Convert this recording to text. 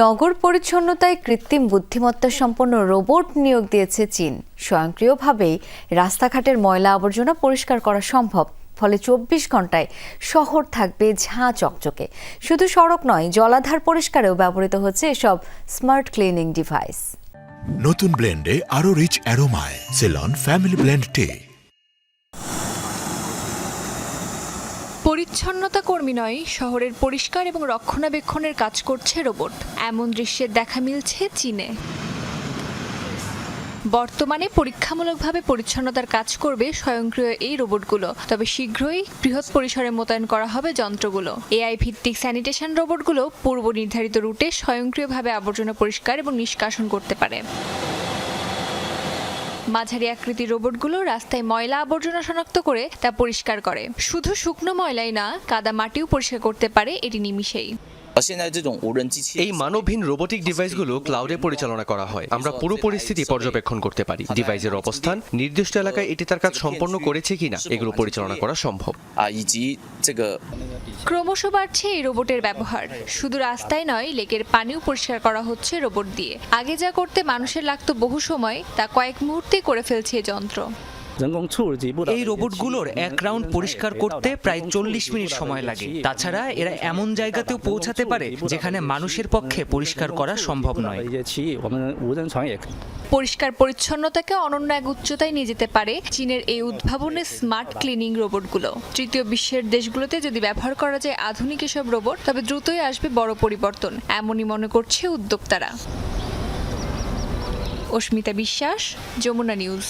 নগর পরিচ্ছন্নতায় কৃত্রিম বুদ্ধিমত্তা সম্পন্ন রোবট নিয়োগ দিয়েছে চীন। স্বয়ংক্রিয়ভাবেই রাস্তাঘাটের ময়লা আবর্জনা পরিষ্কার করা সম্ভব, ফলে চব্বিশ ঘন্টায় শহর থাকবে ঝাঁ চকচকে। শুধু সড়ক নয়, জলাধার পরিষ্কারেও ব্যবহৃত হচ্ছে এসব স্মার্ট ক্লিনিং ডিভাইস। নতুন ব্লেন্ডে আরও রিচ অ্যারোমায়, সেলন, ফ্যামিলি ব্লেন্ড টে। পরিচ্ছন্নতা কর্মী নয়, শহরের পরিষ্কার এবং রক্ষণাবেক্ষণের কাজ করছে রোবট। এমন দৃশ্যের দেখা মিলছে চীনে। বর্তমানে পরীক্ষামূলকভাবে পরিচ্ছন্নতার কাজ করবে স্বয়ংক্রিয় এই রোবটগুলো। তবে শীঘ্রই বৃহৎ পরিসরে মোতায়েন করা হবে যন্ত্রগুলো। এআই ভিত্তিক স্যানিটেশন রোবটগুলো পূর্ব নির্ধারিত রুটে স্বয়ংক্রিয়ভাবে আবর্জনা পরিষ্কার এবং নিষ্কাশন করতে পারে। মাঝারি আকৃতির রোবটগুলো রাস্তায় ময়লা আবর্জনা শনাক্ত করে তা পরিষ্কার করে। শুধু শুকনো ময়লাই না, কাদা মাটিও পরিষ্কার করতে পারে এটি নিমিষেই। এই মানবহীন রোবটিক ডিভাইসগুলো ক্লাউডে পরিচালনা করা হয়। আমরা পুরো পরিস্থিতি পর্যবেক্ষণ করতে পারি। ডিভাইসের অবস্থান নির্দিষ্ট এলাকায় এটি তার কাজ সম্পন্ন করেছে কিনা এগুলো পরিচালনা করা সম্ভব। ক্রমশ বাড়ছে এই রোবটের ব্যবহার। শুধু রাস্তায় নয় লেকের পানিও পরিষ্কার করা হচ্ছে রোবট দিয়ে। আগে যা করতে মানুষের লাগতো বহু সময় তা কয়েক মুহূর্তে করে ফেলছে যন্ত্র। এই রোবটগুলোর এক রাউন্ড পরিষ্কার করতে প্রায় চল্লিশ মিনিট সময় লাগে তাছাড়া এরা এমন জায়গাতেও পৌঁছাতে পারে যেখানে মানুষের পক্ষে পরিষ্কার করা সম্ভব নয় পরিষ্কার পরিচ্ছন্নতাকে অনন্য এক উচ্চতায় নিয়ে যেতে পারে চীনের এই উদ্ভাবনে স্মার্ট ক্লিনিং রোবটগুলো তৃতীয় বিশ্বের দেশগুলোতে যদি ব্যবহার করা যায় আধুনিক এসব রোবট তবে দ্রুতই আসবে বড় পরিবর্তন এমনই মনে করছে উদ্যোক্তারা অস্মিতা বিশ্বাস যমুনা নিউজ